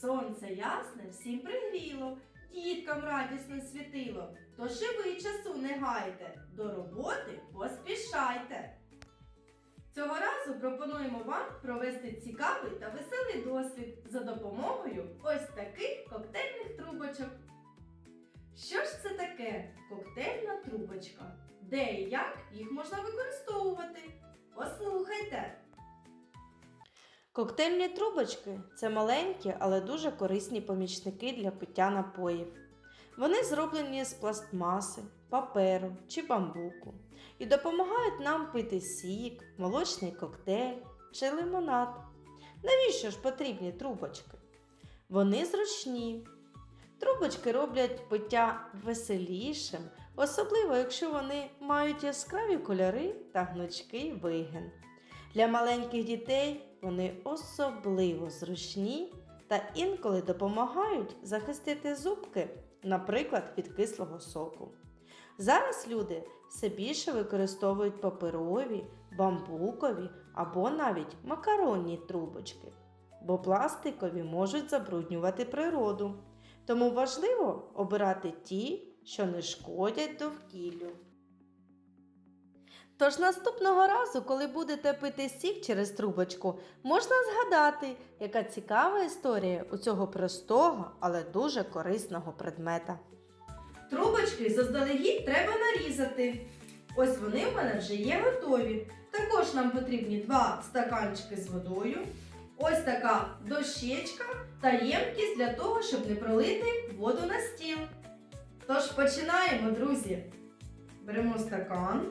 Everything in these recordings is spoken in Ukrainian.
Сонце ясне всім пригріло, діткам радісно світило. Тож і ви часу не гайте, до роботи поспішайте. Цього разу пропонуємо вам провести цікавий та веселий досвід за допомогою ось таких коктейльних трубочок. Що ж це таке коктейльна трубочка? Де і як їх можна використовувати? Послухайте! Коктейльні трубочки це маленькі, але дуже корисні помічники для пиття напоїв. Вони зроблені з пластмаси, паперу чи бамбуку і допомагають нам пити сік, молочний коктейль чи лимонад. Навіщо ж потрібні трубочки? Вони зручні. Трубочки роблять пиття веселішим, особливо якщо вони мають яскраві кольори та гнучкий вигін. Для маленьких дітей вони особливо зручні та інколи допомагають захистити зубки, наприклад, від кислого соку. Зараз люди все більше використовують паперові, бамбукові або навіть макаронні трубочки, бо пластикові можуть забруднювати природу. Тому важливо обирати ті, що не шкодять довкіллю. Тож наступного разу, коли будете пити сік через трубочку, можна згадати, яка цікава історія у цього простого, але дуже корисного предмета. Трубочки заздалегідь треба нарізати. Ось вони в мене вже є готові. Також нам потрібні два стаканчики з водою, ось така дощечка та ємкість для того, щоб не пролити воду на стіл. Тож починаємо, друзі. Беремо стакан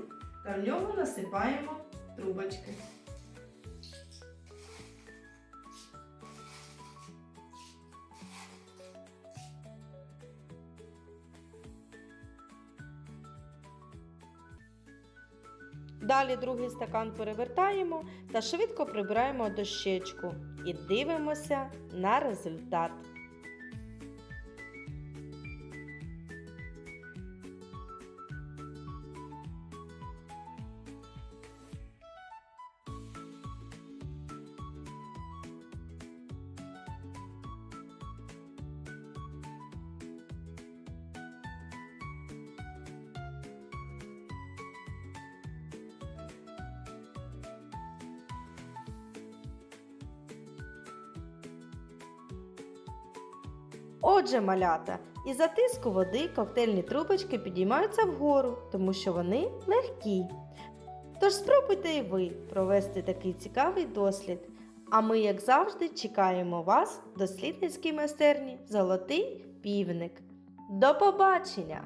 та в нього насипаємо трубочки. Далі другий стакан перевертаємо та швидко прибираємо дощечку і дивимося на результат. Отже, малята, із затиску води коктейльні трубочки підіймаються вгору, тому що вони легкі. Тож спробуйте і ви провести такий цікавий дослід. А ми, як завжди, чекаємо вас в дослідницькій майстерні Золотий півник. До побачення!